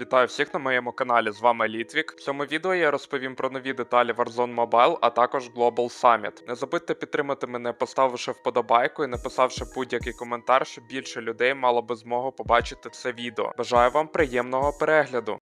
Вітаю всіх на моєму каналі. З вами Літвік. В цьому відео я розповім про нові деталі Warzone Mobile, а також Global Summit. Не забудьте підтримати мене, поставивши вподобайку і написавши будь-який коментар, щоб більше людей мало би змогу побачити це відео. Бажаю вам приємного перегляду.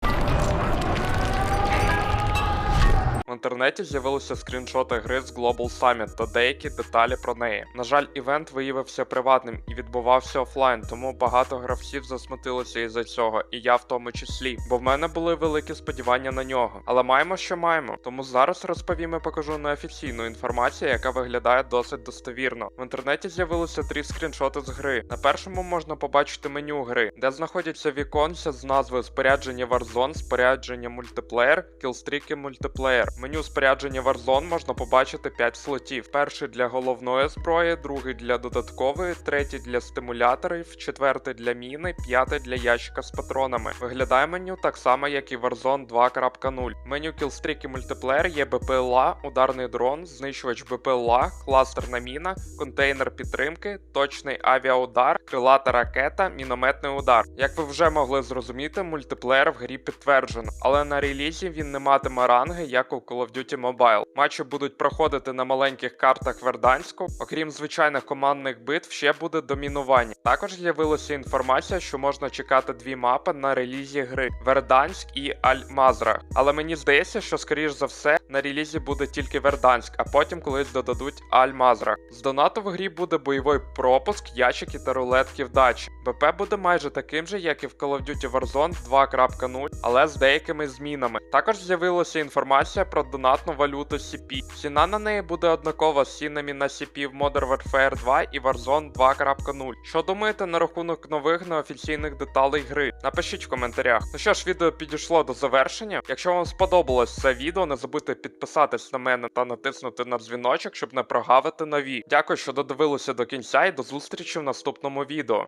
В інтернеті з'явилися скріншоти гри з Global Summit та деякі деталі про неї. На жаль, івент виявився приватним і відбувався офлайн, тому багато гравців засмутилися із-за цього, і я в тому числі, бо в мене були великі сподівання на нього. Але маємо, що маємо. Тому зараз розповім і покажу неофіційну інформацію, яка виглядає досить достовірно. В інтернеті з'явилися три скріншоти з гри. На першому можна побачити меню гри, де знаходяться віконця з назвою спорядження Warzone, спорядження мультиплеєр, кілстріки мультиплеєр. Меню спорядження Warzone можна побачити 5 слотів: перший для головної зброї, другий для додаткової, третій для стимуляторів, четвертий для міни, п'ятий для ящика з патронами. Виглядає меню так само, як і Warzone 2.0. Меню кілстрік і мультиплеєр є БПЛА, ударний дрон, знищувач БПЛА, кластерна міна, контейнер підтримки, точний авіаудар, крилата ракета, мінометний удар. Як ви вже могли зрозуміти, мультиплеєр в грі підтверджено, але на релізі він не матиме ранги, як у Call of Duty Mobile. Матчі будуть проходити на маленьких картах Верданську. Окрім звичайних командних битв, ще буде домінування. Також з'явилася інформація, що можна чекати дві мапи на релізі гри Верданськ і Аль-Мазра. Але мені здається, що скоріш за все на релізі буде тільки Верданськ, а потім колись додадуть Аль-Мазра. З донату в грі буде бойовий пропуск, ящики та рулетки вдачі. БП буде майже таким же, як і в Call of Duty Warzone 2.0, але з деякими змінами. Також з'явилася інформація про донатну валюту CP. Ціна на неї буде однакова з цінами на CP в Modern Warfare 2 і Warzone 2.0. Що думаєте на рахунок нових неофіційних деталей гри? Напишіть в коментарях. Ну що ж, відео підійшло до завершення. Якщо вам сподобалось це відео, не забудьте підписатись на мене та натиснути на дзвіночок, щоб не прогавити нові. Дякую, що додивилися до кінця і до зустрічі в наступному відео.